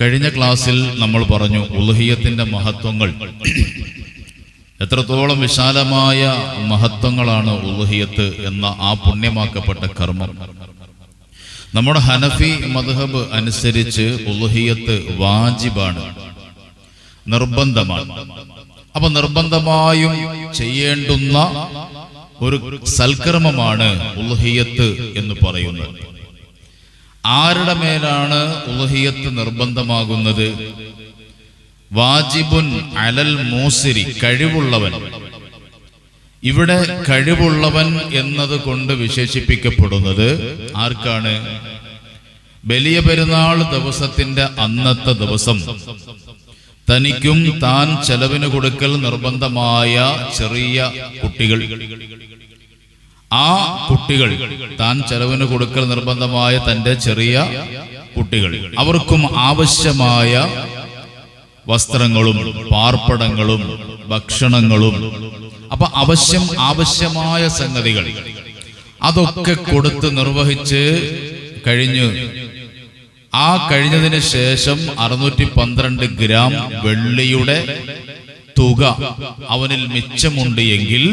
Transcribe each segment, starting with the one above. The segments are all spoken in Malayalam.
കഴിഞ്ഞ ക്ലാസ്സിൽ നമ്മൾ പറഞ്ഞു ഉൽഹിയത്തിന്റെ മഹത്വങ്ങൾ. എത്രത്തോളം വിശാലമായ മഹത്വങ്ങളാണ് ഉൽഹിയത്ത് എന്ന ആ പുണ്യമാക്കപ്പെട്ട കർമ്മം. നമ്മുടെ ഹനഫി മദ്ഹബ് അനുസരിച്ച് ഉൽഹിയത്ത് വാജിബാണ് നിർബന്ധമാണ്. അപ്പൊ നിർബന്ധമായും ചെയ്യേണ്ടുന്ന ഒരു സൽക്കർമ്മമാണ് ഉൽഹിയത്ത് എന്ന് പറയുന്നത്. ആരുടെ മേലാണ് ഉലഹിയത്ത് നിർബന്ധമാകുന്നത്? വാജിബുൻ അലൽ മൂസിരി കഴിവുള്ളവൻ. ഇവിടെ കഴിവുള്ളവൻ എന്നത് കൊണ്ട് വിശേഷിപ്പിക്കപ്പെടുന്നത് ആർക്കാണ്? വലിയ പെരുന്നാൾ ദിവസത്തിന്റെ അന്നത്തെ ദിവസം. തനിക്കും താൻ ചെലവിന് കൊടുക്കൽ നിർബന്ധമായ ചെറിയ കുട്ടികൾ. ആ കുട്ടികൾ താൻ ചെലവിന് കൊടുക്കൽ നിർബന്ധമായ തന്റെ ചെറിയ കുട്ടികൾ. അവർക്കും ആവശ്യമായ വസ്ത്രങ്ങളും പാർപ്പടങ്ങളും ഭക്ഷണങ്ങളും. അപ്പൊ അവശ്യം ആവശ്യമായ സംഗതികൾ. അതൊക്കെ കൊടുത്ത് നിർവഹിച്ച് കഴിഞ്ഞു ആ കഴിഞ്ഞതിന് ശേഷം അറുന്നൂറ്റി പന്ത്രണ്ട് ഗ്രാം വെള്ളിയുടെ തുക അവനിൽ മിച്ചമുണ്ട് എങ്കിൽ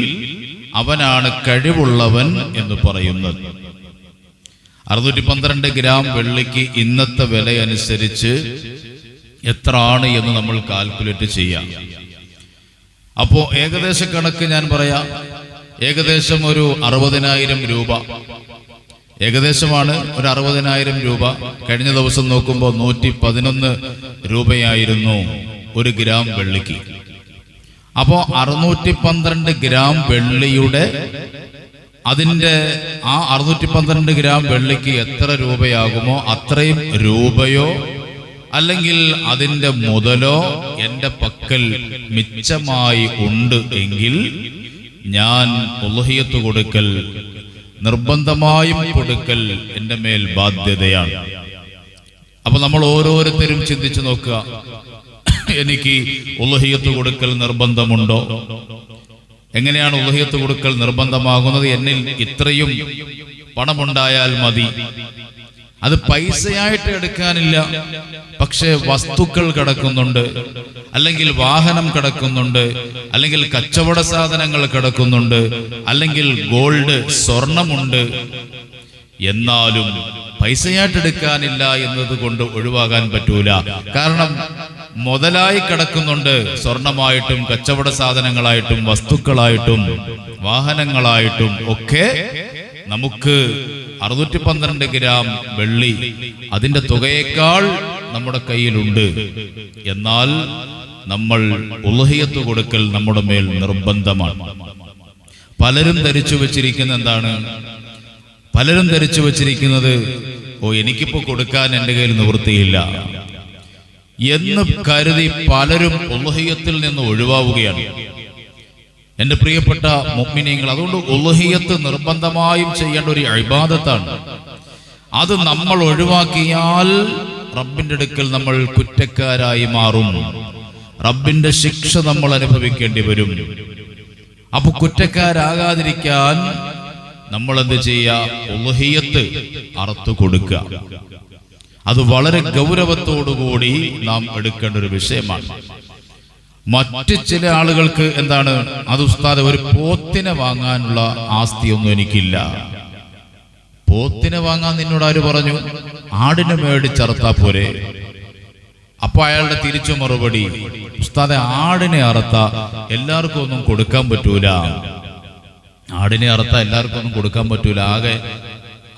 അവനാണ് കഴിവുള്ളവൻ എന്ന് പറയുന്നത്. അറുന്നൂറ്റി പന്ത്രണ്ട് ഗ്രാം വെള്ളിക്ക് ഇന്നത്തെ വില അനുസരിച്ച് എത്ര ആണ് എന്ന് നമ്മൾ കാൽക്കുലേറ്റ് ചെയ്യാം. അപ്പോ ഏകദേശ കണക്ക് ഞാൻ പറയാം. ഏകദേശം ഒരു അറുപതിനായിരം രൂപ. ഏകദേശമാണ് ഒരു അറുപതിനായിരം രൂപ. കഴിഞ്ഞ ദിവസം നോക്കുമ്പോൾ നൂറ്റി പതിനൊന്ന് രൂപയായിരുന്നു ഒരു ഗ്രാം വെള്ളിക്ക്. അപ്പോ അറുന്നൂറ്റി പന്ത്രണ്ട് ഗ്രാം വെള്ളിയുടെ അതിന്റെ ആ അറുന്നൂറ്റി പന്ത്രണ്ട് ഗ്രാം വെള്ളിക്ക് എത്ര രൂപയാകുമോ അത്രയും രൂപയോ അല്ലെങ്കിൽ അതിന്റെ മുതലോ എന്റെ പക്കൽ മിച്ചമായി ഉണ്ട് എങ്കിൽ ഞാൻ ഉലഹിയത്ത് കൊടുക്കൽ നിർബന്ധമായും കൊടുക്കൽ എന്റെ മേൽ ബാധ്യതയാണ്. അപ്പൊ നമ്മൾ ഓരോരുത്തരും ചിന്തിച്ചു നോക്കുക എനിക്ക് ഉലഹിയത്ത് കൊടുക്കൽ നിർബന്ധമുണ്ടോ? എങ്ങനെയാണ് ഉലഹിയത്ത് കൊടുക്കൽ നിർബന്ധമാകുന്നത്? എന്നിൽ ഇത്രയും പണമുണ്ടായാൽ മതി. അത് പൈസയായിട്ട് എടുക്കാനില്ല. പക്ഷെ വസ്തുക്കൾ കിടക്കുന്നുണ്ട്. അല്ലെങ്കിൽ വാഹനം കിടക്കുന്നുണ്ട്. അല്ലെങ്കിൽ കച്ചവട സാധനങ്ങൾ കിടക്കുന്നുണ്ട്. അല്ലെങ്കിൽ ഗോൾഡ് സ്വർണമുണ്ട്. എന്നാലും പൈസയായിട്ട് എടുക്കാനില്ല എന്നതുകൊണ്ട് ഒഴിവാകാൻ പറ്റൂല. കാരണം മുതലായി കിടക്കുന്നുണ്ട്. സ്വർണമായിട്ടും കച്ചവട സാധനങ്ങളായിട്ടും വസ്തുക്കളായിട്ടും വാഹനങ്ങളായിട്ടും ഒക്കെ നമുക്ക് അറുന്നൂറ്റി പന്ത്രണ്ട് ഗ്രാം വെള്ളി അതിന്റെ തുകയേക്കാൾ നമ്മുടെ കയ്യിലുണ്ട്. എന്നാൽ നമ്മൾ ഉലഹിയത്ത് കൊടുക്കൽ നമ്മുടെ മേൽ നിർബന്ധമാണ്. പലരും ധരിച്ചു വെച്ചിരിക്കുന്ന എന്താണ്? പലരും ധരിച്ചു വെച്ചിരിക്കുന്നത് ഓ എനിക്കിപ്പോ കൊടുക്കാൻ എന്റെ കയ്യിൽ നിവൃത്തിയില്ല. എന്ന് കരുതി പലരും ഉലഹിയത്തിൽ നിന്ന് ഒഴിവാവുകയാണ്. എന്റെ പ്രിയപ്പെട്ട മുഗ്മിനീങ്ങൾ അതുകൊണ്ട് ഉലഹിയത്ത് നിർബന്ധമായും ചെയ്യേണ്ട ഒരു അഴിബാദത്താണ് അത് നമ്മൾ ഒഴിവാക്കിയാൽ റബ്ബിന്റെ അടുക്കൽ നമ്മൾ കുറ്റക്കാരായി മാറും. റബ്ബിന്റെ ശിക്ഷ നമ്മൾ അനുഭവിക്കേണ്ടി വരും. അപ്പൊ കുറ്റക്കാരാകാതിരിക്കാൻ നമ്മൾ എന്ത് ചെയ്യുക? ഉലഹിയത്ത് അറുത്തു കൊടുക്കുക. അത് വളരെ ഗൗരവത്തോടുകൂടി നാം എടുക്കേണ്ട ഒരു വിഷയമാണ്. മറ്റ് ചില ആളുകൾക്ക് എന്താണ് അത് ഉസ്താദ് ഒരു പോത്തിനെ വാങ്ങാനുള്ള ആസ്തിയൊന്നും എനിക്കില്ല. പോത്തിനെ വാങ്ങാൻ നിന്നോട് ആര് പറഞ്ഞു? ആടിനെ മേടിച്ചറുത്താ പോരെ. അപ്പൊ അയാളുടെ തിരിച്ചു മറുപടി ഉസ്താദെ ആടിനെ അറുത്ത എല്ലാവർക്കും ഒന്നും കൊടുക്കാൻ പറ്റൂല. ആടിനെ അറുത്ത എല്ലാവർക്കും ഒന്നും കൊടുക്കാൻ പറ്റൂല. ആകെ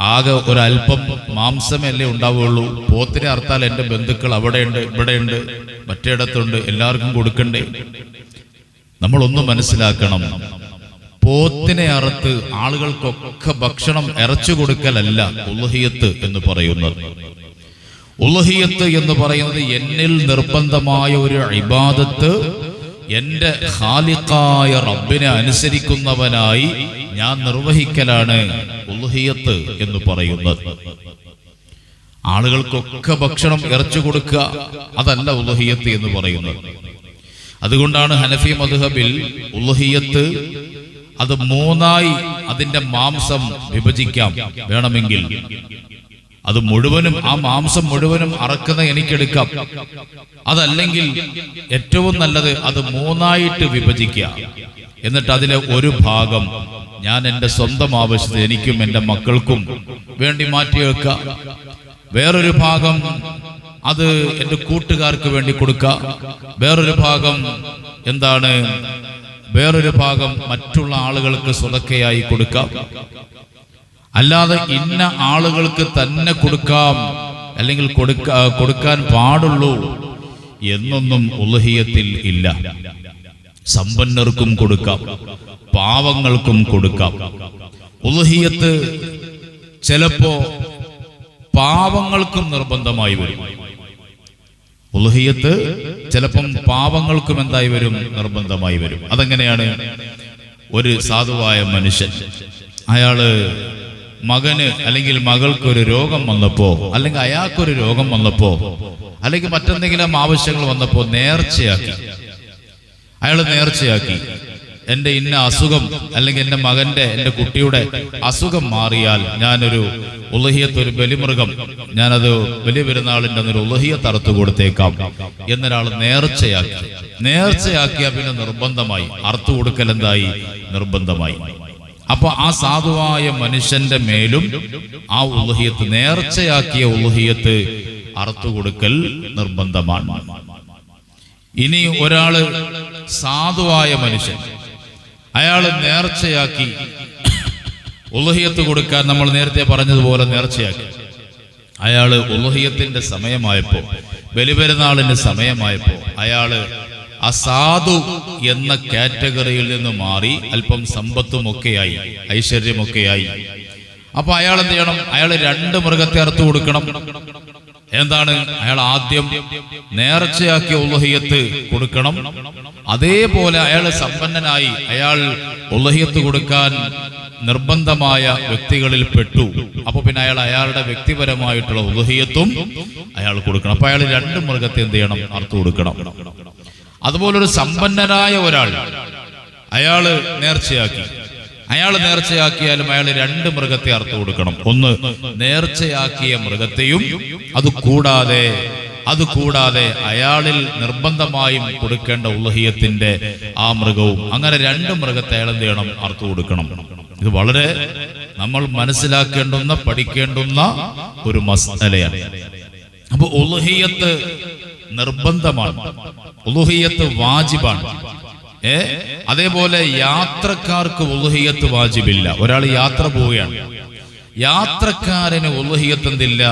ആകെ ഒരല്പം മാംസമല്ലേ ഉണ്ടാവുള്ളൂ പോത്തിനെ അറുത്താൽ എന്റെ ബന്ധുക്കൾ അവിടെയുണ്ട് ഇവിടെയുണ്ട് മറ്റേടത്തുണ്ട് എല്ലാവർക്കും കൊടുക്കണ്ടേ? നമ്മളൊന്ന് മനസ്സിലാക്കണം. പോത്തിനെ അറുത്ത് ആളുകൾക്കൊക്കെ ഭക്ഷണം ഇറച്ചു കൊടുക്കലല്ല ഉലഹിയത്ത് എന്ന് പറയുന്നത്. ഉലഹിയത്ത് എന്ന് പറയുന്നത് എന്നിൽ നിർബന്ധമായ ഒരു ഇബാദത്ത് എന്റെ ഖാലിഖായ റബ്ബിനെ അനുസരിക്കുന്നവനായി ഞാൻ നിർവഹിക്കലാണ് ഉൽഹിയത്ത് എന്ന് പറയുന്നത്. ആളുകൾക്കൊക്കെ ഭക്ഷണം ഇറച്ചു കൊടുക്കുക അതല്ല ഉൽഹിയത്ത് എന്ന് പറയുന്നത്. അതുകൊണ്ടാണ് ഹനഫി മധുഹബിൽ ഉൽഹിയത്ത് അത് മൂന്നായി അതിന്റെ മാംസം വിഭജിക്കാം വേണമെങ്കിൽ. അത് മുഴുവനും ആ മാംസം മുഴുവനും അറക്കുന്ന എനിക്കെടുക്കാം. അതല്ലെങ്കിൽ ഏറ്റവും നല്ലത് അത് മൂന്നായിട്ട് വിഭജിക്കുക. എന്നിട്ട് അതിലെ ഒരു ഭാഗം ഞാൻ എന്റെ സ്വന്തം ആവശ്യത്തിന് എനിക്കും എന്റെ മക്കൾക്കും വേണ്ടി മാറ്റി വെക്കുക. വേറൊരു ഭാഗം അത് എന്റെ കൂട്ടുകാർക്ക് വേണ്ടി കൊടുക്കുക. വേറൊരു ഭാഗം എന്താണ്? വേറൊരു ഭാഗം മറ്റുള്ള ആളുകൾക്ക് സ്വതക്കയായി കൊടുക്കാം അല്ലാതെ ഇന്ന ആളുകൾക്ക് തന്നെ കൊടുക്കാം. അല്ലെങ്കിൽ കൊടുക്ക കൊടുക്കാൻ പാടുള്ളൂ എന്നൊന്നും ഉലഹിയത്തിൽ ഇല്ല. സമ്പന്നർക്കും കൊടുക്കാം. പാവങ്ങൾക്കും കൊടുക്കാം. ഉലഹിയത്ത് ചിലപ്പോ പാവങ്ങൾക്കും നിർബന്ധമായി വരും. ഉലഹിയത്ത് ചിലപ്പം പാവങ്ങൾക്കും എന്തായി വരും? നിർബന്ധമായി വരും. അതെങ്ങനെയാണ്? ഒരു സാധുവായ മനുഷ്യൻ. അയാൾ മകന് അല്ലെങ്കിൽ മകൾക്ക് ഒരു രോഗം വന്നപ്പോ അല്ലെങ്കിൽ അയാൾക്കൊരു രോഗം വന്നപ്പോ അല്ലെങ്കിൽ മറ്റെന്തെങ്കിലും ആവശ്യങ്ങൾ വന്നപ്പോ നേർച്ചയാക്കി. അയാൾ നേർച്ചയാക്കി. എന്റെ ഇന്ന അസുഖം അല്ലെങ്കിൽ എന്റെ മകന്റെ എന്റെ കുട്ടിയുടെ അസുഖം മാറിയാൽ ഞാനൊരു ഉലഹിയത്ത് ഒരു ബലിമൃഗം. ഞാനത് വലിയ പെരുന്നാളിന്റെ ഒരു ഉലഹിയത്ത് തറത്തു കൊടുത്തേക്കാം എന്നൊരാൾ നേർച്ചയാക്കി. നേർച്ചയാക്കിയ പിന്നെ നിർബന്ധമായി. അർത്ഥ കൊടുക്കൽ എന്തായി? നിർബന്ധമായി. അപ്പൊ ആ സാധുവായ മനുഷ്യന്റെ മേലും ആ ഉലഹിയത്ത് നേർച്ചയാക്കിയ ഉലഹിയത്ത് അറുത്തു കൊടുക്കൽ നിർബന്ധമാണ്. ഇനി ഒരാൾ സാധുവായ മനുഷ്യൻ അയാൾ നേർച്ചയാക്കി. ഉലഹിയത്ത് കൊടുക്കാൻ നമ്മൾ നേരത്തെ പറഞ്ഞതുപോലെ നേർച്ചയാക്കി. അയാൾ ഉലഹിയത്തിന്റെ സമയമായപ്പോ ബലിപെരുന്നാളിന്റെ സമയമായപ്പോ അയാൾ അസാധു എന്ന കാറ്റഗറിയിൽ നിന്ന് മാറി അല്പം സമ്പത്തുമൊക്കെയായി ഐശ്വര്യമൊക്കെയായി. അപ്പൊ അയാൾ എന്ത് ചെയ്യണം? അയാൾ രണ്ട് മൃഗത്തെ അറുത്തു കൊടുക്കണം. എന്താണ്? അയാൾ ആദ്യം നേർച്ചയാക്കിയ ഉള്ളഹിയത്ത് കൊടുക്കണം. അതേപോലെ അയാൾ സമ്പന്നനായി അയാൾ ഉള്ളഹിയത്ത് കൊടുക്കാൻ നിർബന്ധമായ വ്യക്തികളിൽ പെട്ടു. അപ്പൊ പിന്നെ അയാൾ അയാളുടെ വ്യക്തിപരമായിട്ടുള്ള ഉലഹിയത്തും അയാൾ കൊടുക്കണം. അപ്പൊ അയാൾ രണ്ട് മൃഗത്തെ എന്ത് ചെയ്യണം? അർത്ഥം കൊടുക്കണം. അതുപോലൊരു സമ്പന്നനായ ഒരാൾ അയാൾ നേർച്ചയാക്കി. അയാൾ നേർച്ചയാക്കിയാലും അയാൾ രണ്ട് മൃഗത്തെ അറുത്തു കൊടുക്കണം. ഒന്ന് നേർച്ചയാക്കിയ മൃഗത്തെയും അത് കൂടാതെ അത് കൂടാതെ അയാളിൽ നിർബന്ധമായും കൊടുക്കേണ്ട ഉലഹിയത്തിന്റെ ആ മൃഗവും അങ്ങനെ രണ്ട് മൃഗത്തെ അയാൾ എന്ത് ചെയ്യണം? അറുത്തു കൊടുക്കണം. ഇത് വളരെ നമ്മൾ മനസ്സിലാക്കേണ്ടുന്ന പഠിക്കേണ്ടുന്ന ഒരു മസലയാണ്. അപ്പൊ ഉലഹിയത്ത് നിർബന്ധമാണ്. ഉലുഹിയത്ത് വാജിബാണ്. ഏ? അതേപോലെ യാത്രക്കാർക്ക് ഉൽഹിയത്ത് വാജിബില്ല. ഒരാൾ യാത്ര പോവുകയാണ്. യാത്രക്കാരന് ഉൽഹിയത്ത് എന്തില്ല?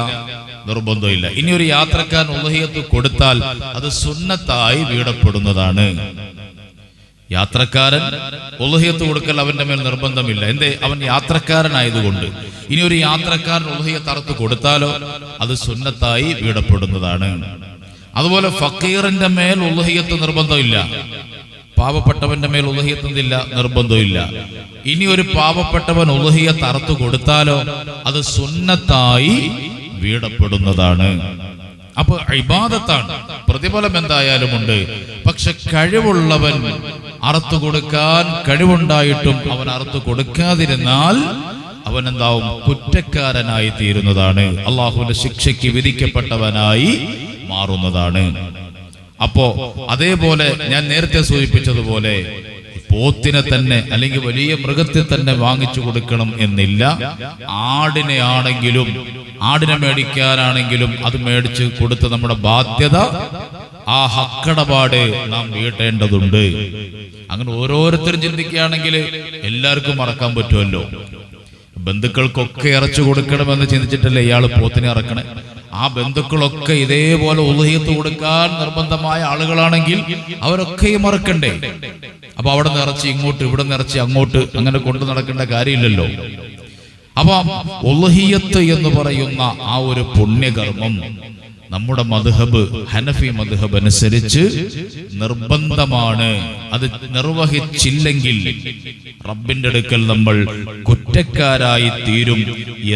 നിർബന്ധമില്ല. ഇനി ഒരു യാത്രക്കാരൻ ഉൽഹിയത്ത് കൊടുത്താൽ അത് സുന്നത്തായി വീടപ്പെടുന്നതാണ്. യാത്രക്കാരൻ ഉലഹിയത്ത് കൊടുക്കൽ അവന്റെ മേൽ നിർബന്ധമില്ല. എന്തേ? അവൻ യാത്രക്കാരനായതുകൊണ്ട്. ഇനി ഒരു യാത്രക്കാരൻ ഉൽഹിയത്ത് അറുത്ത് കൊടുത്താലോ അത് സുന്നത്തായി വീടപ്പെടുന്നതാണ്. അതുപോലെ ഫക്കീറിന്റെ മേൽ ഉലഹിയത്ത് നിർബന്ധമില്ല. പാവപ്പെട്ടവന്റെ മേൽ ഉലഹിയത്തുന്നില്ല നിർബന്ധമില്ല ഇനി ഒരു പാവപ്പെട്ടവൻ ഉലഹിയത്ത് തറത്തു കൊടുത്താലോ അത് സുന്നത്തായി വീടപ്പെടുന്നതാണ്. അപ്പൊ ഇബാദത്താണ്. പ്രതിഫലം എന്തായാലും ഉണ്ട് പക്ഷെ കഴിവുള്ളവൻ അറുത്തു കൊടുക്കാൻ കഴിവുണ്ടായിട്ടും അവൻ അറുത്തു കൊടുക്കാതിരുന്നാൽ അവൻ എന്താവും കുറ്റക്കാരനായി തീരുന്നതാണ് അള്ളാഹുവിന്റെ ശിക്ഷയ്ക്ക് വിധിക്കപ്പെട്ടവനായി മാറുന്നതാണ്. അപ്പോ അതേപോലെ ഞാൻ നേരത്തെ സൂചിപ്പിച്ചതുപോലെ പോത്തിനെ തന്നെ അല്ലെങ്കിൽ വലിയ മൃഗത്തെ തന്നെ വാങ്ങിച്ചു കൊടുക്കണം എന്നില്ല. ആടിനെ ആണെങ്കിലും ആടിനെ മേടിക്കാനാണെങ്കിലും അത് മേടിച്ച് കൊടുത്ത് നമ്മുടെ ബാധ്യത ആ ഹക്കടപാട് നാം വീട്ടേണ്ടതുണ്ട്. അങ്ങനെ ഓരോരുത്തരും ചിന്തിക്കുകയാണെങ്കിൽ എല്ലാവർക്കും മറക്കാൻ പറ്റുമല്ലോ. ബന്ധുക്കൾക്കൊക്കെ ഇറച്ചു കൊടുക്കണമെന്ന് ചിന്തിച്ചിട്ടല്ലേ ഇയാൾ പോത്തിനെ ഇറക്കണേ? ആ ബന്ധുക്കളൊക്കെ ഇതേപോലെ ഉദയത്ത് കൊടുക്കാൻ നിർബന്ധമായ ആളുകളാണെങ്കിൽ അവരൊക്കെയും മറക്കണ്ടേ. അപ്പൊ അവിടെ നിറച്ച് ഇങ്ങോട്ട് ഇവിടെ നിറച്ച് അങ്ങോട്ട് അങ്ങനെ കൊണ്ടു നടക്കേണ്ട കാര്യമില്ലല്ലോ. അപ്പൊ ഒലഹിയത്ത് എന്ന് പറയുന്ന ആ ഒരു പുണ്യകർമ്മം നമ്മുടെ മധുഹബ് ഹനഫി മധുഹബ് അനുസരിച്ച് നിർബന്ധമാണ്. അത് നിർവഹിച്ചില്ലെങ്കിൽ റബ്ബിന്റെ അടുക്കൽ നമ്മൾ കുറ്റക്കാരായി തീരും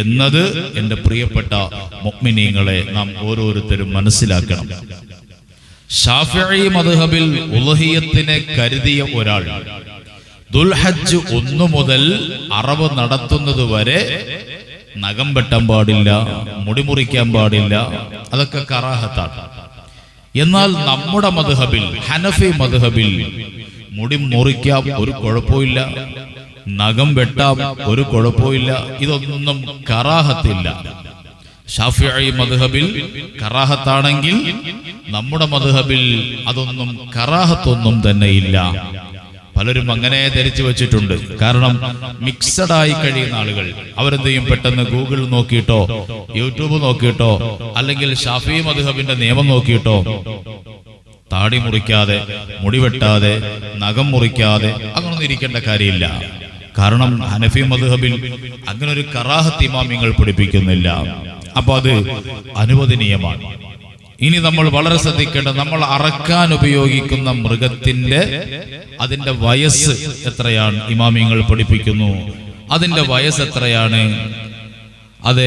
എന്നത് എന്റെ പ്രിയപ്പെട്ട മുഅ്മിനീങ്ങളെ നാം ഓരോരുത്തരും മനസ്സിലാക്കണം. ഷാഫി മദ്ഹബിൽ ഉലഹിയത്തിനെ കരുതിയ ഒരാൾ ദുൽഹജ് ഒന്നു മുതൽ അറവ് നടത്തുന്നത് വരെ നഖം വെട്ടാൻ പാടില്ല മുടി മുറിക്കാൻ പാടില്ല അതൊക്കെ കറാഹത്താണ് എന്നാൽ നമ്മുടെ മധുഹബിൽ ഹനഫി മധുഹബിൽ മുടി മുറിക്കാം ഒരു കുഴപ്പമില്ല. നഖം വെട്ടാം ഒരു കുഴപ്പമില്ല. ഇതൊന്നും കറാഹത്തില്ല. ഷാഫിഈ മധുഹബിൽ കറാഹത്താണെങ്കിൽ നമ്മുടെ മധുഹബിൽ അതൊന്നും കറാഹത്തൊന്നും തന്നെയില്ല. പലരും അങ്ങനെ ധരിച്ചു വെച്ചിട്ടുണ്ട്. കാരണം മിക്സഡ് ആയി കഴിയുന്ന ആളുകൾ. അവരെന്ത് ചെയ്യും പെട്ടെന്ന് ഗൂഗിൾ നോക്കിയിട്ടോ യൂട്യൂബ് നോക്കിയിട്ടോ അല്ലെങ്കിൽ ഷാഫി മധുഹബിന്റെ നിയമം നോക്കിയിട്ടോ. താടി മുറിക്കാതെ മുടിവെട്ടാതെ നഖം മുറിക്കാതെ അങ്ങനൊന്നും ഇരിക്കേണ്ട കാര്യമില്ല. കാരണം ഹനഫി മധുഹബിൽ അങ്ങനെ ഒരു കറാഹത്ത് അപ്പൊ അത് അനുവദനീയമാണ്. ഇനി നമ്മൾ വളരെ ശ്രദ്ധിക്കേണ്ട നമ്മൾ അറക്കാൻ ഉപയോഗിക്കുന്ന മൃഗത്തിന്റെ അതിന്റെ വയസ്സ് എത്രയാണ്? ഇമാമിങ്ങൾ പഠിപ്പിക്കുന്നു. അതിന്റെ വയസ്സ് എത്രയാണ്? അത്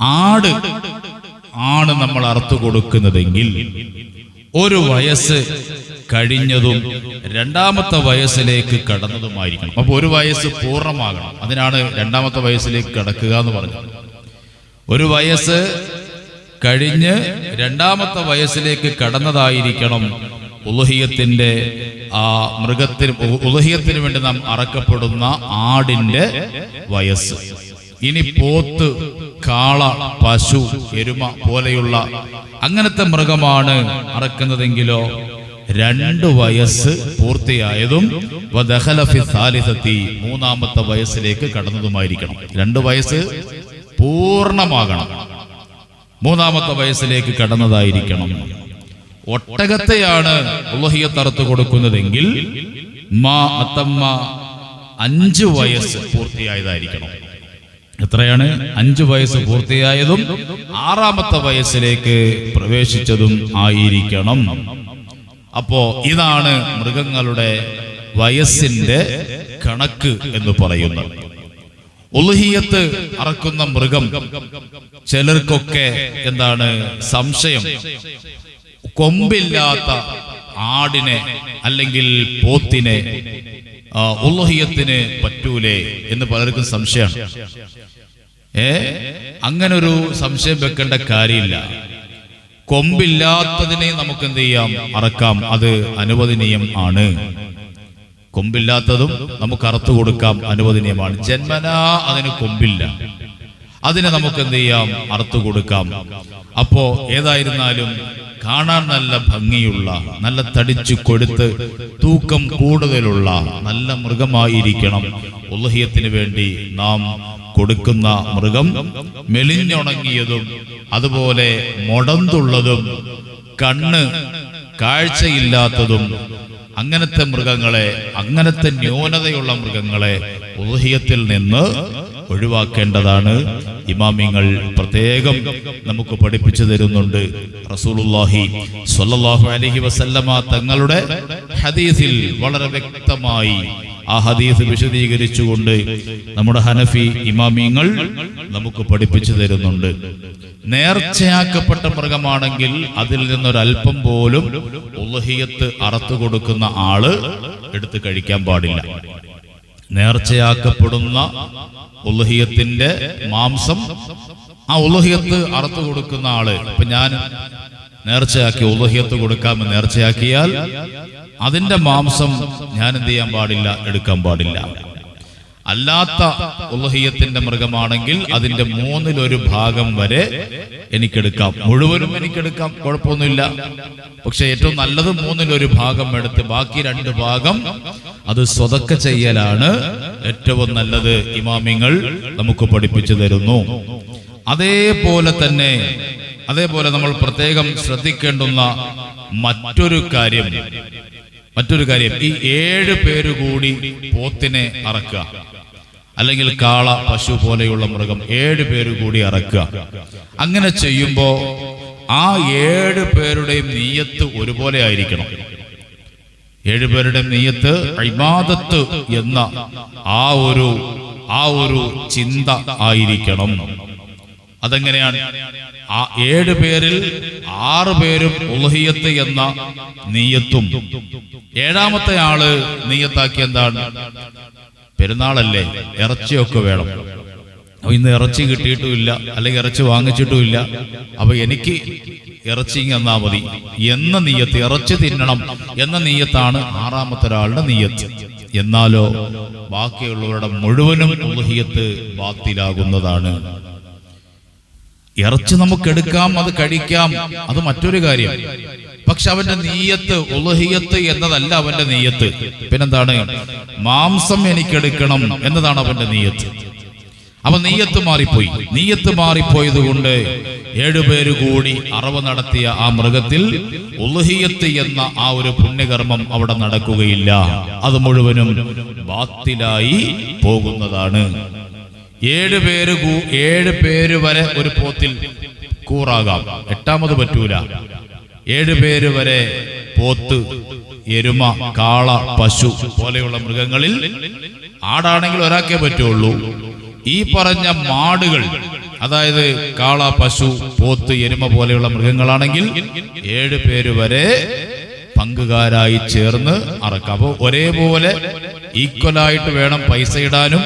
ആട് ആണ് നമ്മൾ അറുത്തു കൊടുക്കുന്നതെങ്കിൽ ഒരു വയസ്സ് കഴിഞ്ഞതും രണ്ടാമത്തെ വയസ്സിലേക്ക് കടന്നതുമായിരിക്കണം. അപ്പൊ ഒരു വയസ്സ് പൂർണമാകണം. അതിനാണ് രണ്ടാമത്തെ വയസ്സിലേക്ക് കടക്കുക എന്ന് പറഞ്ഞത്. ഒരു വയസ്സ് കഴിഞ്ഞ് രണ്ടാമത്തെ വയസ്സിലേക്ക് കടന്നതായിരിക്കണം. ഉലഹിയത്തിന്റെ ആ മൃഗത്തിന് ഉലഹിയത്തിന് വേണ്ടി നാം അറക്കപ്പെടുന്ന ആടിന്റെ വയസ്സ്. ഇനി പോത്ത് കാള പശു എരുമ പോലെയുള്ള അങ്ങനത്തെ മൃഗമാണ് അറക്കുന്നതെങ്കിലോ രണ്ട് വയസ്സ് പൂർത്തിയായതും മൂന്നാമത്തെ വയസ്സിലേക്ക് കടന്നതുമായിരിക്കണം. രണ്ട് വയസ്സ് പൂർണമാകണം. മൂന്നാമത്തെ വയസ്സിലേക്ക് കടന്നതായിരിക്കണം. ഒട്ടകത്തെയാണ് അറുത്ത് കൊടുക്കുന്നതെങ്കിൽ മാ അത്തമ്മ അഞ്ച് വയസ്സ് പൂർത്തിയായതായിരിക്കണം. എത്രയാണ്? അഞ്ചു വയസ്സ് പൂർത്തിയായതും ആറാമത്തെ വയസ്സിലേക്ക് പ്രവേശിച്ചതും ആയിരിക്കണം. അപ്പോ ഇതാണ് മൃഗങ്ങളുടെ വയസ്സിന്റെ കണക്ക് എന്ന് പറയുന്നത്. ഉലുഹിയത്ത് അറക്കുന്ന മൃഗം. ചിലർക്കൊക്കെ എന്താണ് സംശയം. കൊമ്പില്ലാത്ത ആടിനെ അല്ലെങ്കിൽ പോത്തിനെ ആ, പറ്റൂലേ എന്ന് പലർക്കും സംശയമാണ്. ഏ? അങ്ങനൊരു സംശയം വെക്കേണ്ട കാര്യമില്ല. കൊമ്പില്ലാത്തതിനെ നമുക്ക് എന്ത് ചെയ്യാം? അറക്കാം. അത് അനുവദനീയം ആണ്. കൊമ്പില്ലാത്തതും നമുക്ക് അറുത്തു കൊടുക്കാം അനുവദനീയമാണ്. ജന്മനാ അതിന് കൊമ്പില്ല. അതിനെ നമുക്ക് എന്ത് ചെയ്യാം? അറുത്തു കൊടുക്കാം. അപ്പോ ഏതായിരുന്നാലും കാണാൻ നല്ല ഭംഗിയുള്ള നല്ല തടിച്ചു കൊടുത്ത് തൂക്കം കൂടുതലുള്ള നല്ല മൃഗമായിരിക്കണം. ഉള്ളഹിയത്തിന് വേണ്ടി നാം കൊടുക്കുന്ന മൃഗം മെലിഞ്ഞുണങ്ങിയതും അതുപോലെ മൊടന്തുള്ളതും കണ്ണ് കാഴ്ചയില്ലാത്തതും അങ്ങനത്തെ മൃഗങ്ങളെ അങ്ങനത്തെ ന്യൂനതയുള്ള മൃഗങ്ങളെ ഊഹ്യത്തിൽ നിന്ന് ഒഴിവാക്കേണ്ടതാണ്. ഇമാമിങ്ങൾ പ്രത്യേകം നമുക്ക് പഠിപ്പിച്ചു തരുന്നുണ്ട്. റസൂലുള്ളാഹി സ്വല്ലല്ലാഹു അലഹി വസല്ലമ തങ്ങളുടെ ഹദീസിൽ വളരെ വ്യക്തമായി ആ ഹദീസ് വിശദീകരിച്ചുകൊണ്ട് നമ്മുടെ ഹനഫി ഇമാമിങ്ങൾ നമുക്ക് പഠിപ്പിച്ചു തരുന്നുണ്ട്. നേർച്ചയാക്കപ്പെട്ട മൃഗമാണെങ്കിൽ അതിൽ നിന്നൊരൽപ്പം പോലും ഉലഹിയത്ത് അറത്തു കൊടുക്കുന്ന ആൾ എടുത്ത് കഴിക്കാൻ പാടില്ല. നേർച്ചയാക്കപ്പെടുന്ന ഉലഹിയത്തിന്റെ മാംസം ആ ഉലഹിയത്ത് അറത്തു കൊടുക്കുന്ന ആൾ. ഇപ്പൊ ഞാൻ നേർച്ചയാക്കി ഉലഹിയത്ത് കൊടുക്കാമെന്ന് നേർച്ചയാക്കിയാൽ അതിന്റെ മാംസം ഞാൻ എന്ത് ചെയ്യാൻ പാടില്ല എടുക്കാൻ പാടില്ല. അല്ലാത്ത ഉലഹിയത്തിന്റെ മൃഗമാണെങ്കിൽ അതിന്റെ മൂന്നിലൊരു ഭാഗം വരെ എനിക്കെടുക്കാം. മുഴുവനും എനിക്കെടുക്കാം. കുഴപ്പമൊന്നുമില്ല. പക്ഷെ ഏറ്റവും നല്ലത് മൂന്നിലൊരു ഭാഗം എടുത്ത് ബാക്കി രണ്ട് ഭാഗം അത് സ്വതക്ക ചെയ്യലാണ് ഏറ്റവും നല്ലത്. ഇമാമിങ്ങൾ നമുക്ക് പഠിപ്പിച്ചു തരുന്നു. അതേപോലെ തന്നെ അതേപോലെ നമ്മൾ പ്രത്യേകം ശ്രദ്ധിക്കേണ്ടുന്ന മറ്റൊരു കാര്യം മറ്റൊരു കാര്യം ഈ ഏഴ് പേര് കൂടി പോത്തിനെ അറക്കുക. അല്ലെങ്കിൽ കാള പശു പോലെയുള്ള മൃഗം ഏഴ് പേര് കൂടി അറക്കുക. അങ്ങനെ ചെയ്യുമ്പോൾ ആ ഏഴ് പേരുടെയും നീയത്ത് ഒരുപോലെ ആയിരിക്കണം. ഏഴുപേരുടെ നെയ്യത്ത് ഇബാദത്ത് എന്ന ആ ഒരു ആ ഒരു ചിന്ത ആയിരിക്കണം. അതെങ്ങനെയാണ്? ആ ഏഴ് പേരിൽ ആറ് പേരും ഉലഹിയത്ത് എന്ന നീയത്തും. ഏഴാമത്തെ ആൾ നീയത്താക്കി എന്താണ്? പെരുന്നാളല്ലേ? ഇറച്ചിയൊക്കെ വേണം. അപ്പൊ ഇന്ന് ഇറച്ചി കിട്ടിയിട്ടുമില്ല അല്ലെങ്കിൽ ഇറച്ചി വാങ്ങിച്ചിട്ടുമില്ല. അപ്പൊ എനിക്ക് ഇറച്ചി എന്നാ മതി. എന്ന നീയത്ത് ഇറച്ചി തിന്നണം എന്ന നീയത്താണ് ആറാമത്തെ ഒരാളുടെ നീയത്ത്. എന്നാലോ ബാക്കിയുള്ളവരുടെ മുഴുവനും ഉലഹിയത്ത് ബാത്തിലാകുന്നതാണ്. ഇറച്ചി നമുക്ക് എടുക്കാം അത് കഴിക്കാം അത് മറ്റൊരു കാര്യം. പക്ഷെ അവന്റെ നീയത്ത് ഉലഹിയത്ത് എന്നതല്ല അവന്റെ നീയത്ത്. പിന്നെന്താണ്? മാംസം എനിക്കെടുക്കണം എന്നതാണ് അവന്റെ നീയത്ത്. അപ്പൊ നീയത്ത് മാറിപ്പോയി. നീയത്ത് മാറിപ്പോയത് കൊണ്ട് ഏഴുപേര് കൂടി അറവ് നടത്തിയ ആ മൃഗത്തിൽ ഉലഹിയത്ത് എന്ന ആ ഒരു പുണ്യകർമ്മം അവിടെ നടക്കുകയില്ല. അത് മുഴുവനും ബാത്തിലായി പോകുന്നതാണ്. ഏഴ് പേര് ഏഴ് പേര് വരെ ഒരു പോത്തിൽ കൂറാകാം. എട്ടാമത് പറ്റൂല. ഏഴ് പേര് വരെ പോത്ത് എരുമ കാള പശു പോലെയുള്ള മൃഗങ്ങളിൽ ആടാണെങ്കിൽ ഒരാക്കേ പറ്റുള്ളൂ. ഈ പറഞ്ഞ മാടുകൾ അതായത് കാള പശു പോത്ത് എരുമ പോലെയുള്ള മൃഗങ്ങളാണെങ്കിൽ ഏഴ് പേര് വരെ പങ്കുകാരായി ചേർന്ന് അറക്കാം. അപ്പോൾ ഒരേപോലെ ഈക്വലായിട്ട് വേണം പൈസ ഇടാനും.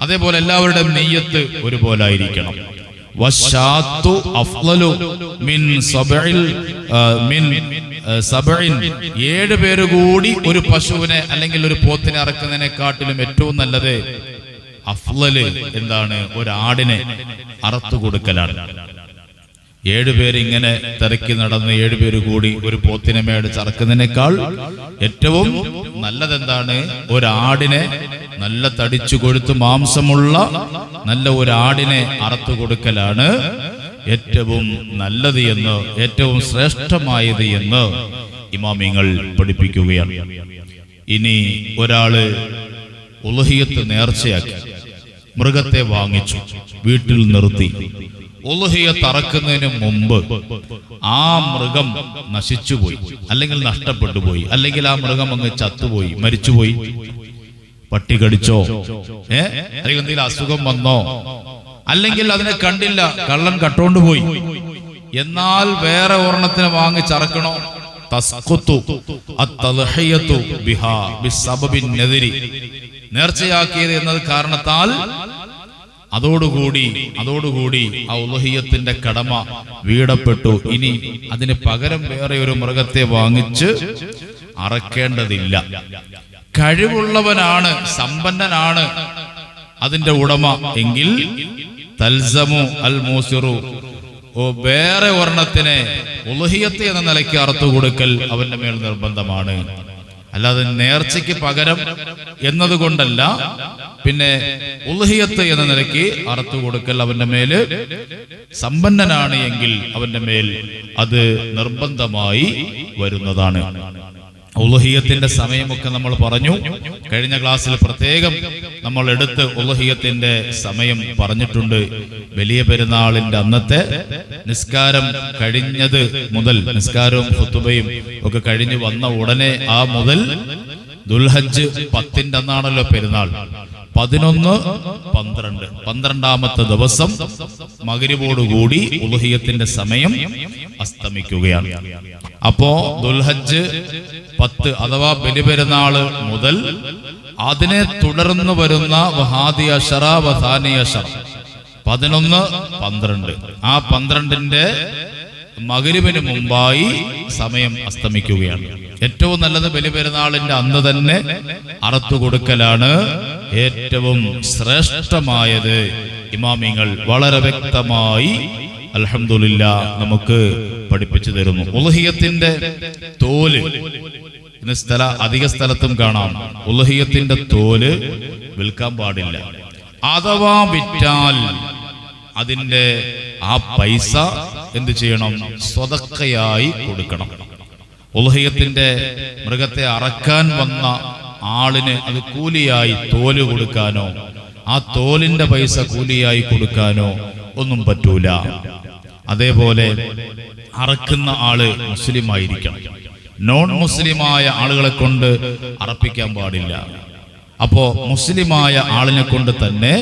അതേപോലെ എല്ലാവരുടെയും നെയ്യത്ത് ഒരുപോലെ ആയിരിക്കണം. ഏഴ് പേര് കൂടി ഒരു പശുവിനെ അല്ലെങ്കിൽ ഒരു പോത്തിനെ അറക്കുന്നതിനെക്കാട്ടിലും ഏറ്റവും നല്ലത് അഫ്ലല് എന്താണ്? ഒരാടിനെ അറത്തു കൊടുക്കലാണ്. ഏഴുപേര് ഇങ്ങനെ തിരക്കി നടന്ന് ഏഴുപേര് കൂടി ഒരു പോത്തിനെ മേടിച്ച് ചറക്കുന്നതിനേക്കാൾ ഏറ്റവും നല്ലതെന്താണ്? ഒരാടിനെ നല്ല തടിച്ചു കൊഴുത്ത് മാംസമുള്ള നല്ല ഒരാടിനെ അറുത്തു കൊടുക്കലാണ് ഏറ്റവും നല്ലത് എന്ന് ഏറ്റവും ശ്രേഷ്ഠമായത് എന്ന് ഇമാമിങ്ങൾ പഠിപ്പിക്കുകയാണ്. ഇനി ഒരാൾ ഉലഹിയത്ത് നേർച്ചയാക്കി മൃഗത്തെ വാങ്ങിച്ചു വീട്ടിൽ നിർത്തി. ഉലഹിയ തറക്കുന്നതിന് മുമ്പ് ആ മൃഗം നശിച്ചുപോയി അല്ലെങ്കിൽ നഷ്ടപ്പെട്ടു പോയി അല്ലെങ്കിൽ ആ മൃഗം അങ്ങ് ചത്തുപോയി മരിച്ചുപോയി. പട്ടി കടിച്ചോ? ഏ? അല്ലെങ്കിൽ എന്തെങ്കിലും അസുഖം വന്നോ? അല്ലെങ്കിൽ അതിനെ കണ്ടില്ല കള്ളൻ കട്ടോണ്ട് പോയി എന്നാൽ വേറെ ഒരെണ്ണത്തിനെ വാങ്ങി ചറക്കണോ? നേർച്ചയാക്കിയത് എന്നത് കാരണത്താൽ അതോടുകൂടി അതോടുകൂടി ആ ഉലഹിയത്തിന്റെ കടമ വീടപ്പെട്ടു. ഇനി അതിന് പകരം വേറെ ഒരു മൃഗത്തെ വാങ്ങിച്ച് അറക്കേണ്ടതില്ല. കഴിവുള്ളവനാണ് സമ്പന്നനാണ് അതിന്റെ ഉടമ എങ്കിൽ തൽസമു അൽ മൂസിറു ഓ വേറെ ഒരെണ്ണത്തിനെ ഉലഹിയത്തെ എന്ന നിലയ്ക്ക് അറുത്തു കൊടുക്കൽ അവന്റെ മേൽ നിർബന്ധമാണ്. അല്ലാതെ നേർച്ചയ്ക്ക് പകരം എന്നതുകൊണ്ടല്ല. പിന്നെ ഉൽഹിയത്ത് എന്ന നിലയ്ക്ക് അറുത്തു കൊടുക്കൽ അവന്റെ മേൽ സമ്പന്നനാണ് എങ്കിൽ അവന്റെ മേൽ അത് നിർബന്ധമായി വരുന്നതാണ്. ഉലഹിയത്തിന്റെ സമയമൊക്കെ നമ്മൾ പറഞ്ഞു. കഴിഞ്ഞ ക്ലാസ്സിൽ പ്രത്യേകം നമ്മൾ എടുത്ത് ഉലഹിയത്തിന്റെ സമയം പറഞ്ഞിട്ടുണ്ട്. വലിയ പെരുന്നാളിന്റെ അന്നത്തെ നിസ്കാരം കഴിഞ്ഞത് മുതൽ നിസ്കാരവും ഫുത്തുബയും ഒക്കെ കഴിഞ്ഞു വന്ന ഉടനെ ആ മുതൽ ദുൽഹജ് പത്തിന്റെ അന്നാണല്ലോ പെരുന്നാൾ. പതിനൊന്ന് പന്ത്രണ്ട്. പന്ത്രണ്ടാമത്തെ ദിവസം മകരിവോടുകൂടി ഉലഹിയത്തിന്റെ സമയം അസ്തമിക്കുകയാണ്. അപ്പോ ദുൽഹജ്ജ് പത്ത് അഥവാ ബലിപെരുന്നാൾ മുതൽ അതിനെ തുടർന്ന് വരുന്ന വഹാദി അഷറ വഹാനി അഷറ. പതിനൊന്ന് പന്ത്രണ്ട്. ആ പന്ത്രണ്ടിന്റെ മകരിവിന് മുമ്പായി സമയം അസ്തമിക്കുകയാണ്. ഏറ്റവും നല്ലത് ബലിപെരുന്നാളിന്റെ അന്ന് തന്നെ അറുത്തു കൊടുക്കലാണ് ഏറ്റവും ശ്രേഷ്ഠമായത്. ഇമാമിങ്ങൾ വളരെ വ്യക്തമായി അലഹമില്ല നമുക്ക് പഠിപ്പിച്ചു തരുന്നു. ഉലഹിയത്തിന്റെ തോൽ ഇന്ന് സ്ഥല അധിക സ്ഥലത്തും കാണാം. ഉലഹിയത്തിന്റെ തോൽ വിൽക്കാൻ പാടില്ല. അഥവാ വിറ്റാൽ അതിന്റെ ആ പൈസ എന്ത് ചെയ്യണം? സ്വതക്കയായി കൊടുക്കണം. ഉലഹയത്തിന്റെ മൃഗത്തെ അറക്കാൻ വന്ന ആളിന് അത് കൂലിയായി തോൽ കൊടുക്കാനോ ആ തോലിന്റെ പൈസ കൂലിയായി കൊടുക്കാനോ ഒന്നും പറ്റൂല. അതേപോലെ അറക്കുന്ന ആൾ മുസ്ലിം ആയിരിക്കണം നോൺ മുസ്ലിമായ ആളുകളെ കൊണ്ട് അറപ്പിക്കാൻ പാടില്ല. അപ്പോ മുസ്ലിമായ ആളിനെ കൊണ്ട് തന്നെ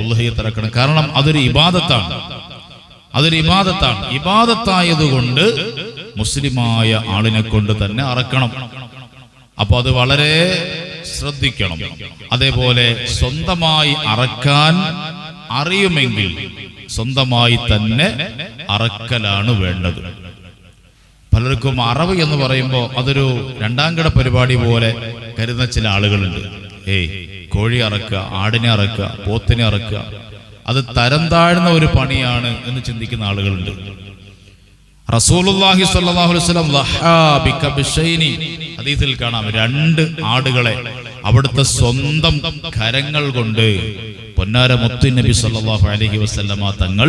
ഉള്ളഹയത്ത് ഇറക്കണം കാരണം അതൊരു ഇബാദത്താണ്. അതൊരു ഇബാദത്താണ്. ഇബാദത്തായതുകൊണ്ട് മുസ്ലിമായ ആളിനെ കൊണ്ട് തന്നെ അറക്കണം. അപ്പൊ അത് വളരെ ശ്രദ്ധിക്കണം. അതേപോലെ സ്വന്തമായി അറക്കാൻ അറിയുമെങ്കിൽ സ്വന്തമായി തന്നെ അറക്കലാണ് വേണ്ടത്. പലർക്കും അറവ് എന്ന് പറയുമ്പോൾ അതൊരു രണ്ടാം കിട പരിപാടി പോലെ കരുതുന്ന ചില ആളുകളുണ്ട്. ഏയ് കോഴി അറക്കുക ആടിനെ അറക്കുക പോത്തിനെ അറക്കുക. അത് തരം താഴ്ന്ന ഒരു പണിയാണ് എന്ന് ചിന്തിക്കുന്ന ആളുകളുണ്ട്. റസൂലുള്ളാഹി സ്വല്ലല്ലാഹു അലൈഹി വസല്ലം ലഹാ ബികബ്ശൈനി ഹദീസിൽ കാണാം. രണ്ട് ആടുകളെ അവിടുത്തെ സ്വന്തം കരങ്ങൾ കൊണ്ട് പൊന്നാര മുത്തു നബി സല്ലല്ലാഹു അലൈഹി വസല്ലമ തങ്ങൾ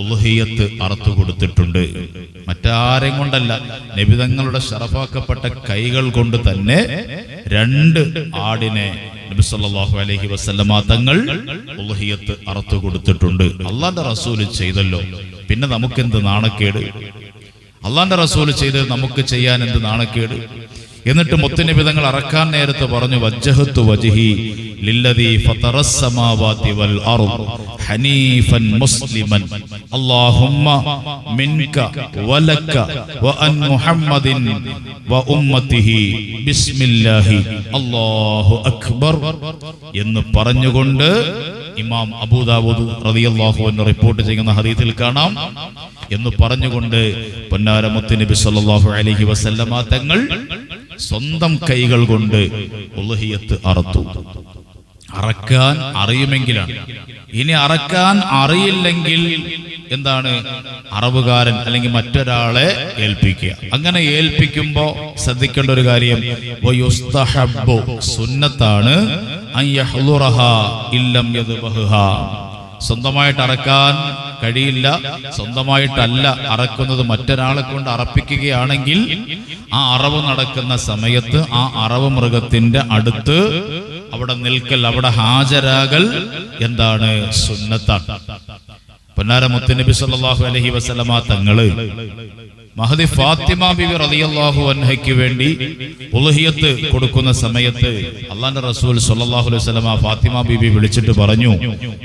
ഉൽഹിയത്ത് അറുത്തു കൊടുത്തിട്ടുണ്ട്. മറ്റാരെയും കൊണ്ടല്ല. നബി തങ്ങളുടെ ഷറഫാക്കപ്പെട്ട കൈകൾ കൊണ്ട് തന്നെ രണ്ട് ആടിനെ നബി സല്ലല്ലാഹു അലൈഹി വസല്ലമ തങ്ങൾ ഉൽഹിയത്ത് അറുത്തു കൊടുത്തിട്ടുണ്ട്. അള്ളാന്റെ റസൂൽ ചെയ്തല്ലോ. പിന്നെ നമുക്കെന്ത് നാണക്കേട്? അള്ളാന്റെ റസൂൽ ചെയ്ത് നമുക്ക് ചെയ്യാൻ എന്ത് നാണക്കേട്? എന്നിട്ട് മുത്തുനിബിതങ്ങൾ അറക്കാൻ നേരത്ത് പറഞ്ഞു വജ്ജഹത്തു വജ്ഹി ലില്ലദീ ഫതറസ്സമാവാതി വൽ അർദ് ഹനീഫൻ മുസ്ലിമൻ അല്ലാഹുമ്മ മിൻക വലക വഅൻ മുഹമ്മദിൻ ഉമ്മത്തിഹി ബിസ്മില്ലാഹി അല്ലാഹു അക്ബർ എന്ന് പറഞ്ഞുകൊണ്ട് ഇമാം അബൂദാവൂദ് റളിയല്ലാഹു എന്ന് റിപ്പോർട്ട് ചെയ്യുന്ന ഹദീസിൽ കാണാം. എന്ന് പറഞ്ഞുകൊണ്ട് പൊന്നാരമുത്ത് നബി സല്ലല്ലാഹു അലൈഹി വസല്ലമ തങ്ങൾ സ്വന്തം കൈകൾ കൊണ്ട് ഉലഹിയത്ത് അറത്തു. അറക്കാൻ അറിയുമെങ്കിലാണ്. ഇനി അറക്കാൻ അറിയില്ലെങ്കിൽ എന്താണ്? അറവുകാരൻ അല്ലെങ്കിൽ മറ്റൊരാളെ ഏൽപ്പിക്കുക. അങ്ങനെ ഏൽപ്പിക്കുമ്പോ ശ്രദ്ധിക്കേണ്ട ഒരു കാര്യം സുന്നത്താണ് സ്വന്തമായിട്ട് അറക്കാൻ കഴിയില്ല സ്വന്തമായിട്ടല്ല അറക്കുന്നത് മറ്റൊരാളെ കൊണ്ട് അറപ്പിക്കുകയാണെങ്കിൽ ആ അറവ് നടക്കുന്ന സമയത്ത് ആ അറവ് മൃഗത്തിന്റെ അടുത്ത് അവിടെ നിൽക്കൽ അവിടെ ഹാജരാകൽ എന്താണ് സുന്നത്താണ്. പൊന്നാര മുത്തനബി സല്ലാഹു അലഹി വസല്ലമ തങ്ങൾ മഹദി ഫാത്തിമ ബിബി റളിയല്ലാഹു അൻഹയ്ക്ക് വേണ്ടി ഉലഹിയത്ത് കൊടുക്കുന്ന സമയത്ത് അള്ളാന്റെ റസൂൽ സല്ലല്ലാഹു അലൈഹി വസല്ലമ ഫാത്തിമ ബിബി വിളിച്ചിട്ട് പറഞ്ഞു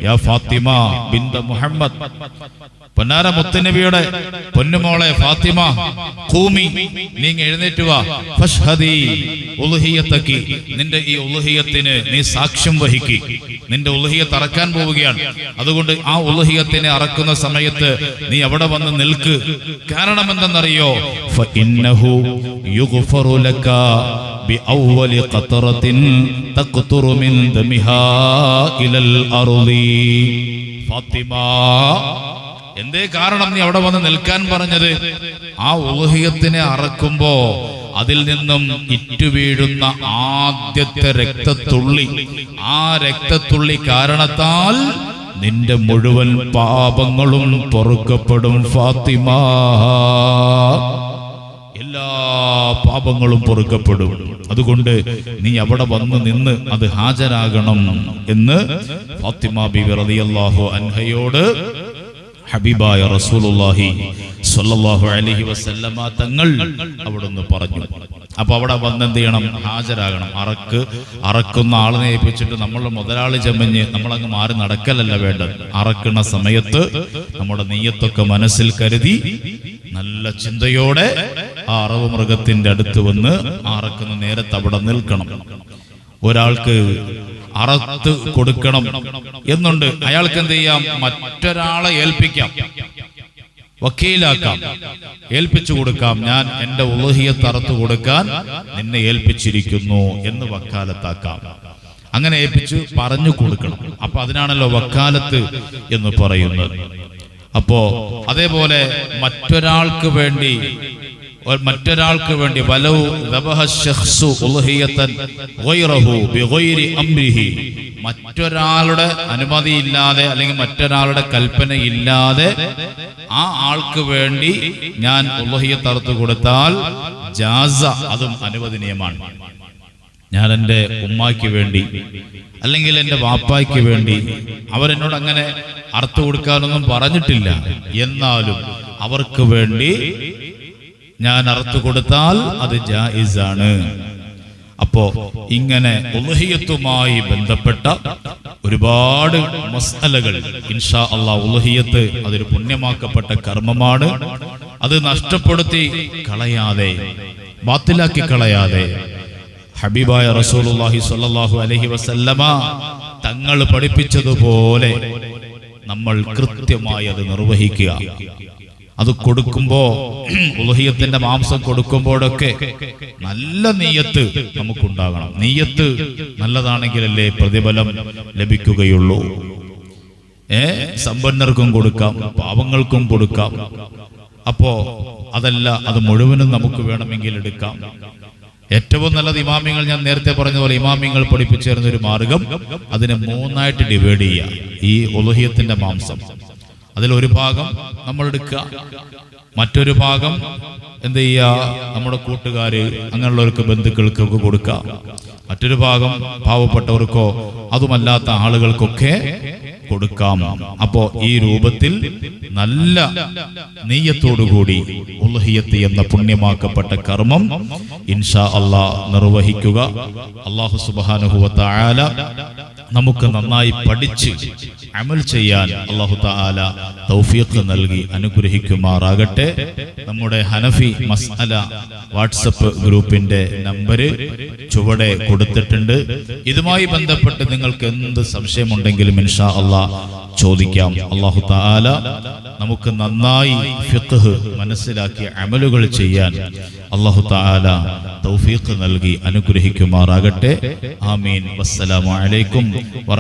യാ ഫാത്തിമ ബിന്ത മുഹമ്മദ് പൊന്നാര മുത്തനബിയുടെ പൊന്നുമോളെ ഫാത്തിമ ഖൂമി നീ എഴുന്നേറ്റ് വാ ഫഷ്ഹദി ഉലഹിയത്തക്കി നിന്റെ ഈ ഉലഹിയത്തിന് നീ സാക്ഷ്യം വഹിക്കി. നിന്റെ ഉലഹിയ അറക്കാൻ പോവുകയാണ്. അതുകൊണ്ട് ആ ഉലഹിയത്തിനെ അറക്കുന്ന സമയത്ത് നീ അവിടെ വന്ന് നിൽക്ക്. കാരണം എന്തെന്നറിയോ? എന്തേ കാരണം നീ അവിടെ വന്ന് നിൽക്കാൻ പറഞ്ഞത്? ആ ഉലഹിയത്തിനെ അറക്കുമ്പോ അതിൽ നിന്നും ഇറ്റുവീഴുന്ന ആദ്യത്തെ രക്തത്തുള്ളി. ആ രക്തത്തുള്ളി കാരണത്താൽ നിന്റെ മുഴുവൻ പാപങ്ങളും പൊറുക്കപ്പെടും ഫാത്തിമ. എല്ലാ പാപങ്ങളും പൊറുക്കപ്പെടും. അതുകൊണ്ട് നീ അവിടെ വന്ന് നിന്ന് അത് ഹാജരാകണം എന്ന് ഫാത്തിമ ബിബി റളിയല്ലാഹു അൻഹയോട് ഹബീബായ റസൂലുള്ളാഹി സ്വല്ലല്ലാഹു അലൈഹി വസല്ലമ തങ്ങൾ അവിടുന്ന് പറഞ്ഞു. അപ്പൊ അവിടെ വന്ന് എന്ത് ചെയ്യണം? ഹാജരാകണം. അറക്ക് അറക്കുന്ന ആളിനെ ഏൽപ്പിച്ചിട്ട് നമ്മൾ മുതലാളി ചെമ്മഞ്ഞ് നമ്മളങ്ങ് മാറി നടക്കലല്ല വേണ്ടത്. അറക്കുന്ന സമയത്ത് നമ്മുടെ നെയ്യത്തൊക്കെ മനസ്സിൽ കരുതി നല്ല ചിന്തയോടെ ആ അറവ് മൃഗത്തിന്റെ അടുത്ത് വന്ന് ആ അറക്കുന്ന നേരത്ത് അവിടെ നിൽക്കണം. ഒരാൾക്ക് അറത്ത് കൊടുക്കണം. എന്നുണ്ട്. അയാൾക്ക് എന്ത് ചെയ്യാം? മറ്റൊരാളെ ഏൽപ്പിക്കാം. വക്കീലാക്കാം. ഏൽപ്പിച്ചു കൊടുക്കാം. ഞാൻ എന്റെ ഉലഹിയത്ത് അറത്ത് കൊടുക്കാൻ നിന്നെ ഏൽപ്പിച്ചിരിക്കുന്നു എന്ന് വക്കാലത്താക്കാം. അങ്ങനെ ഏൽപ്പിച്ച് പറഞ്ഞു കൊടുക്കണം. അപ്പൊ അതിനാണല്ലോ വക്കാലത്ത് എന്ന് പറയുന്നത്. അപ്പോ അതേപോലെ മറ്റൊരാൾക്ക് വേണ്ടി മറ്റൊരാൾക്ക് വേണ്ടി വലവു അനുമതി ഇല്ലാതെ അല്ലെങ്കിൽ മറ്റൊരാളുടെ കൽപ്പന ഇല്ലാതെ മറ്റൊരാളുടെ ആ ആൾക്ക് വേണ്ടി ഞാൻ അറുത്തു കൊടുത്താൽ ജാസ അതും അനുവദനീയമാണ്. ഞാൻ എന്റെ ഉമ്മയ്ക്ക് വേണ്ടി അല്ലെങ്കിൽ എന്റെ വാപ്പായ്ക്ക് വേണ്ടി അവരെന്നോട് അങ്ങനെ അർത്ഥ കൊടുക്കാനൊന്നും പറഞ്ഞിട്ടില്ല. എന്നാലും അവർക്ക് വേണ്ടി ഞാൻ അറുത്തു കൊടുത്താൽ അത് ജായിസാണ്. അപ്പോ ഇങ്ങനെ ഉലഹിയത്തുമായി ബന്ധപ്പെട്ട ഒരുപാട് മസാലകൾ ഇൻഷാ അള്ളാഹ് ഉലഹിയത്ത് അതൊരു പുണ്യമാക്കപ്പെട്ട കർമ്മമാണ്. അത് നഷ്ടപ്പെടുത്തി കളയാതെ ബാത്തിലാക്കി കളയാതെ ഹബീബായ റസൂലുള്ളാഹി സ്വല്ലല്ലാഹു അലൈഹി വസല്ലമ തങ്ങൾ പഠിപ്പിച്ചതുപോലെ നമ്മൾ കൃത്യമായി അത് നിർവഹിക്കുക. അത് കൊടുക്കുമ്പോ ഉലഹിയത്തിന്റെ മാംസം കൊടുക്കുമ്പോഴൊക്കെ നല്ല നീയത്ത് നമുക്കുണ്ടാകണം. നീയത്ത് നല്ലതാണെങ്കിലല്ലേ പ്രതിഫലം ലഭിക്കുകയുള്ളൂ. ഏ? സമ്പന്നർക്കും കൊടുക്കാം പാവങ്ങൾക്കും കൊടുക്കാം. അപ്പോ അതല്ല അത് മുഴുവനും നമുക്ക് വേണമെങ്കിൽ എടുക്കാം. ഏറ്റവും നല്ലത് ഇമാമിങ്ങൾ ഞാൻ നേരത്തെ പറഞ്ഞ പോലെ ഇമാമിങ്ങൾ പഠിപ്പിച്ചു തരുന്ന ഒരു മാർഗം അതിനെ മൂന്നായിട്ട് ഡിവൈഡ് ചെയ്യുക. ഈ ഉലഹിയത്തിന്റെ മാംസം. അതിൽ ഒരു ഭാഗം നമ്മൾ എടുക്കുക. മറ്റൊരു ഭാഗം എന്ത് ചെയ്യുക? നമ്മുടെ കൂട്ടുകാര് അങ്ങനെയുള്ളവർക്ക് ബന്ധുക്കൾക്കൊക്കെ കൊടുക്കുക. മറ്റൊരു ഭാഗം പാവപ്പെട്ടവർക്കോ അതുമല്ലാത്ത ആളുകൾക്കൊക്കെ കൊടുക്കാം. അപ്പോ ഈ രൂപത്തിൽ നല്ല നെയ്യത്തോടുകൂടി ഉൽഹിയത്ത് എന്ന പുണ്യമാക്കപ്പെട്ട കർമ്മം ഇൻഷാ അള്ളാ നിർവഹിക്കുക. അള്ളാഹു സുബാനുഹുവത്ത ആല നമുക്ക് നന്നായി പഠിച്ച് അമൽ ചെയ്യാൻ അള്ളാഹു താല തൗഫീഖ് നൽകി അനുഗ്രഹിക്കുമാറാകട്ടെ. നമ്മുടെ ഹനഫി മസ്അല വാട്സപ്പ് ഗ്രൂപ്പിന്റെ നമ്പർ ചുവടെ കൊടുത്തിട്ടുണ്ട്. ഇതുമായി ബന്ധപ്പെട്ട് നിങ്ങൾക്ക് എന്ത് സംശയമുണ്ടെങ്കിലും ഇൻഷാ അള്ളാ ചോദിക്കാം. അള്ളാഹു താല നമുക്ക് നന്നായി ഫിഖ് മനസ്സിലാക്കി അമലുകൾ ചെയ്യാൻ അള്ളാഹു താല തൗഫീഖ് നൽകി അനുഗ്രഹിക്കുമാറാകട്ടെ. ആമീൻ. വസ്സലാമു അലൈക്കും വറ-